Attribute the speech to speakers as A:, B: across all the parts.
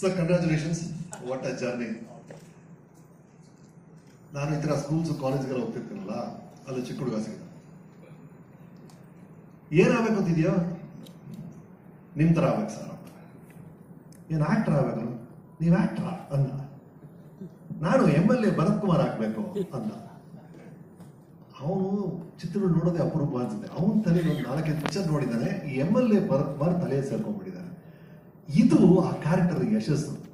A: Sir congratulations what a journey ನಾನು ಈ ಥರ ಸ್ಕೂಲ್ಸ್ ಕಾಲೇಜ್ಗೆಲ್ಲ ಹೋಗ್ತಿರ್ತೀನಲ್ಲ, ಅಲ್ಲಿ ಚಿಕ್ಕ ಹುಡುಗ ಸಿಗ ಏನಾಗಬೇಕು ಅಂತಿದ್ಯಾ? ನಿಮ್ಮ ಥರ ಆಗ್ಬೇಕು ಸರ್ ಏನು ಆಕ್ಟರ್ ಆಗ್ಬೇಕು? ನೀವು ಆಕ್ಟರ್ ಅಂದ ನಾನು M L A Bharath Kumar ಆಗ್ಬೇಕು ಅಂದ. ಅವನು ಚಿತ್ರಗಳು ನೋಡೋದೇ ಅಪರೂಪ ಅನ್ಸುತ್ತೆ. ಅವನ ತಲೆ ಒಂದು ನಾಲ್ಕೈದು ಪಿಕ್ಚರ್ ನೋಡಿದ್ದಾನೆ ಈ M L A Bharath Kumar ತಲೆ ಸೇರ್ಕೊಂಡ್ಬಿಟ್ಟಿದ್ದಾನೆ ಇದು ಆ ಕ್ಯಾರೆಕ್ಟರ್ ಯಶಸ್ಸು.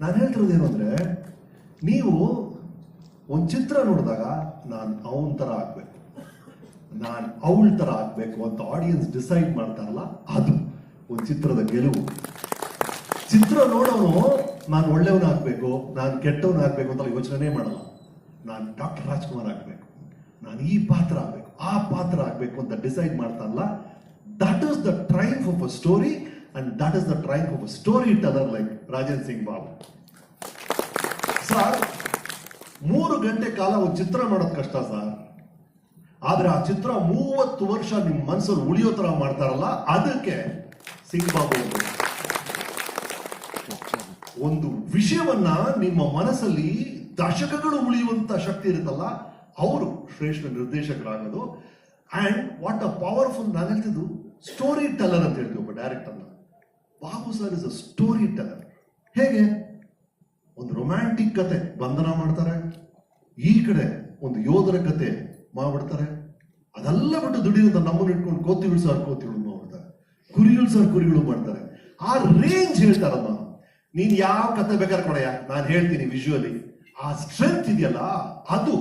A: ನಾನು ಹೇಳ್ತಿರೋದೇನು ಅಂದ್ರೆ, ನೀವು ಒಂದು ಚಿತ್ರ ನೋಡಿದಾಗ ನಾನು ಅವನ ಥರ ಆಗ್ಬೇಕು. ನಾನು ಅವಳ ಥರ ಆಗ್ಬೇಕು ಅಂತ ಆಡಿಯನ್ಸ್ ಡಿಸೈಡ್ ಮಾಡ್ತಾರಲ್ಲ, ಅದು ಒಂದು ಚಿತ್ರದ ಗೆಲುವು. ಚಿತ್ರ ನೋಡೋನು ನಾನು ಒಳ್ಳೆಯವನಾಗಬೇಕು ನಾನು ಕೆಟ್ಟವನಾಗಬೇಕು ಅಂತ ಯೋಚನೆ ಮಾಡಲ್ಲ. ನಾನು ಡಾಕ್ಟರ್ ರಾಜ್ಕುಮಾರ್ ಆಗಬೇಕು. ನಾನು ಈ ಪಾತ್ರ ಆಗಬೇಕು, ಆ ಪಾತ್ರ ಆಗಬೇಕು ಅಂತ ಡಿಸೈಡ್ ಮಾಡ್ತಾರಲ್ಲ that is the triumph of a story that is the triumph of a story teller like Rajan Singh Babu sir ಮೂರು ಗಂಟೆ ಕಾಲ ಒಂದು ಚಿತ್ರ ಮಾಡೋದು ಕಷ್ಟ ಸರ್ ಆದ್ರೆ ಆ ಚಿತ್ರ ಮೂವತ್ತು ವರ್ಷ ನಿಮ್ಮ ಮನಸ್ಸಲ್ಲಿ ಉಳಿಯೋ ತರ ಮಾಡ್ತಾರಲ್ಲ, ಅದಕ್ಕೆ ಸಿಂಗ್ ಬಾಬು ಒಂದು ವಿಷಯವನ್ನ ನಿಮ್ಮ ಮನಸ್ಸಲ್ಲಿ ದಶಕಗಳು ಉಳಿಯುವಂತ ಶಕ್ತಿ ಇರುತ್ತಲ್ಲ, ಅವರು ಶ್ರೇಷ್ಠ ನಿರ್ದೇಶಕರಾಗೋದು. ಅಂಡ್ ವಾಟ್ ಅ ಪವರ್ಫುಲ್ ನಾನು ಹೇಳ್ತಿದ್ದು ಸ್ಟೋರಿ ಟೆಲ್ಲರ್ ಅಂತ ಹೇಳ್ತೀವಿ ಒಬ್ಬ ಡೈರೆಕ್ಟರ್ನ Babu sir is a story teller ಹೇಗೆ? ಒಂದು ರೊಮ್ಯಾಂಟಿಕ್ ಕತೆ ಬಂಧನ ಮಾಡ್ತಾರೆ. ಈ ಕಡೆ ಒಂದು ಯೋಧರ ಕತೆ ಮಾಡ್ಬಿಡ್ತಾರೆ. ಅದೆಲ್ಲ ಬಿಟ್ಟು ದುಡಿಯೋದ ನಮ್ಮನ್ನು ಇಟ್ಕೊಂಡು ಕೋತಿ ಉಳ್ಸಾರ್ ಕೋತಿ ಮಾಡ್ತಾರೆ. ಮಾಡ್ಬಿಡ್ತಾರೆ ಕುರಿ ಉಳ್ಸಾರ್ ಕುರಿಗಳು ಮಾಡ್ತಾರೆ. ಆ ರೇಂಜ್ ಹೇಳ್ತಾರಮ್ಮ. ನೀನ್ ಯಾವ ಕತೆ ಬೇಕಾದ್ರೆ ಕೊಡಯ್ಯ. ನಾನು ಹೇಳ್ತೀನಿ ವಿಜುವಲಿ ಆ ಸ್ಟ್ರೆಂತ್ ಇದೆಯಲ್ಲ, ಅದು.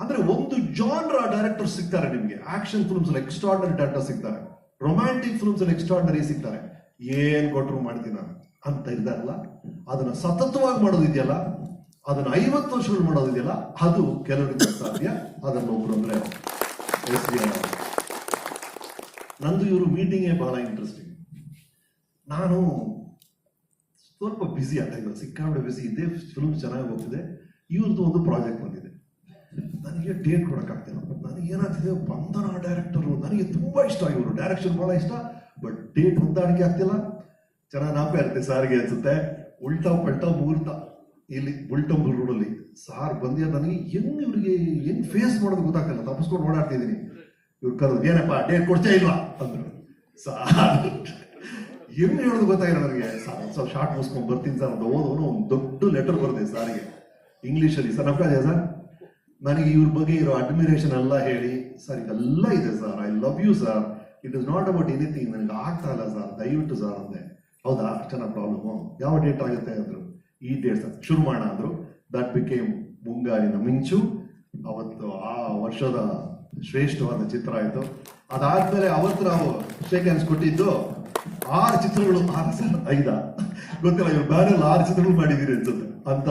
A: ಅಂದ್ರೆ ಒಂದು ಜಾನ್ರ ಡೈರೆಕ್ಟರ್ ಸಿಗ್ತಾರೆ ನಿಮ್ಗೆ. ಆಕ್ಷನ್ ಫಿಲ್ಮ್ಸ್ ಎಕ್ಸ್ಟ್ರಾರ್ಡನರಿ ಡೈರೆಕ್ಟರ್ ಸಿಗ್ತಾರೆ. ರೊಮ್ಯಾಂಟಿಕ್ ಫಿಲ್ಮ್ಸ್ ಎಕ್ಸ್ಟ್ರಾರ್ಡನರಿ ಸಿಗ್ತಾರೆ. ಏನ್ ಕೊಟ್ರು ಮಾಡ್ತೀನಿ ನಾನು ಅಂತ ಇದ್ದಾರಲ್ಲ ಅದನ್ನ ಸತತವಾಗಿ ಮಾಡೋದಿದೆಯಲ್ಲ? ಅದನ್ನ ಐವತ್ತು ವರ್ಷಗಳು ಮಾಡೋದಿದೆಯಲ್ಲ? ಅದು ಕೆಲವರಿಗೆ ಸಾಧ್ಯ ಅದನ್ನ ಒಬ್ರು ಅಂದ್ರೆ. ನಂದು ಇವರು ಮೀಟಿಂಗೇ ಬಹಳ ಇಂಟ್ರೆಸ್ಟಿಂಗ್ ನಾನು ಸ್ವಲ್ಪ ಬ್ಯುಸಿ ಆ ಟೈಮ್ ಸಿಕ್ಕಾಪಟ್ಟೆ ಬ್ಯುಸಿ ಇದ್ದೆ ಫಿಲ್ಮ್ ಚೆನ್ನಾಗಿ ಹೋಗ್ತಿದೆ. ಇವ್ರದ್ದು ಒಂದು ಪ್ರಾಜೆಕ್ಟ್ ಬಂದಿದೆ. ನನಗೆ ಡೇಟ್ ಕೊಡೋಕ್ಕಾಗ್ತಿಲ್ಲ. ನನಗೆ ಏನಾಗ್ತಿದೆ ಬಂಧನ ಡೈರೆಕ್ಟರು ನನಗೆ ತುಂಬಾ ಇಷ್ಟ ಇವರು. ಡೈರೆಕ್ಷನ್ ಬಹಳ ಇಷ್ಟ. ಬಟ್ ಡೇಟ್ ಹೊಂದಾಣಿಕೆ ಆಗ್ತಿಲ್ಲ. ಚೆನ್ನಾಗಿ ನಾಪೆ ಇರುತ್ತೆ ಸಾರಿಗೆ ಅನ್ಸುತ್ತೆ. ಉಲ್ಟಾ ಪಲ್ಟಾ ಮುಹೂರ್ತ. ಇಲ್ಲಿ ಬುಲ್ಟಂಬ್ ರೋಡಲ್ಲಿ ಸಾರ್ ಬಂದಿಯ ನನಗೆ ಹೆಂಗ್ ಇವ್ರಿಗೆ ಹೆಂಗ್ ಫೇಸ್ ಮಾಡೋದು ಗೊತ್ತಾಗ್ತಿಲ್ಲ. ತಪ್ಪಿಸ್ಕೊಂಡು ಓಡಾಡ್ತಿದ್ದೀನಿ. ಇವ್ರು ಕರೆದು ಏನಪ್ಪ ಡೇಟ್ ಕೊಡ್ತಾ ಇಲ್ವಾ? ಅಂದ್ರು. ಸಾರ್ ಹೆಂಗ್ ಹೇಳೋದು ಗೊತ್ತಾಗಿಲ್ಲ ನನಗೆ. ಸರ್ ಸ್ವಲ್ಪ ಶಾರ್ಟ್ ಮುಗಿಸ್ಕೊಂಡು ಬರ್ತೀನಿ ಸರ್ ಅಂತ ಓದೋನು ಒಂದು ದೊಡ್ಡ ಲೆಟರ್ ಬರ್ದೆ ಸಾರಿಗೆ. ಇಂಗ್ಲಿಷಲ್ಲಿ ಸರ್ ನಮ್ಗೆ ಸರ್? ನನಗೆ ಇವ್ರ ಬಗ್ಗೆ ಇರೋ ಅಡ್ಮಿರೇಷನ್ ಎಲ್ಲ ಹೇಳಿ, ಸರ್, ಇದೆಲ್ಲ ಇದೆ sir. I love you sir it is not about anything ನನಗೆ ಆಗ್ತಾ ಇಲ್ಲ ಸರ್ ದಯವಿಟ್ಟು ಸರ್ ಅಂದೆ. ಹೌದಾ? ಅಷ್ಟನ ಪ್ರಾಬ್ಲಮ್ ಯಾವ ಡೇಟ್ ಆಗುತ್ತೆ ಅಂದ್ರು? ಈ ಡೇಟ್ ಸರ್ ಶುರು ಮಾಡೋಣ ಅಂದ್ರು. ದಟ್ ಬಿಕೇಮ್ ಮುಂಗಾರಿನ ಮಿಂಚು. ಅವತ್ತು ಆ ವರ್ಷದ ಶ್ರೇಷ್ಠವಾದ ಚಿತ್ರ ಆಯ್ತು. ಅದಾದ್ಮೇಲೆ ಅವತ್ತು ನಾವು ಶೇಕ್ ಹ್ಯಾಂಡ್ಸ್ ಕೊಟ್ಟಿದ್ದು ಆರು ಚಿತ್ರಗಳು. ಆರು ಸರ್ ಐದ? ಗೊತ್ತಿಲ್ಲ, ಇವ್ರು ಬ್ಯಾರೆಲ್ಲ ಆರು ಚಿತ್ರಗಳು ಅನ್ಸುತ್ತೆ. ಅಂತ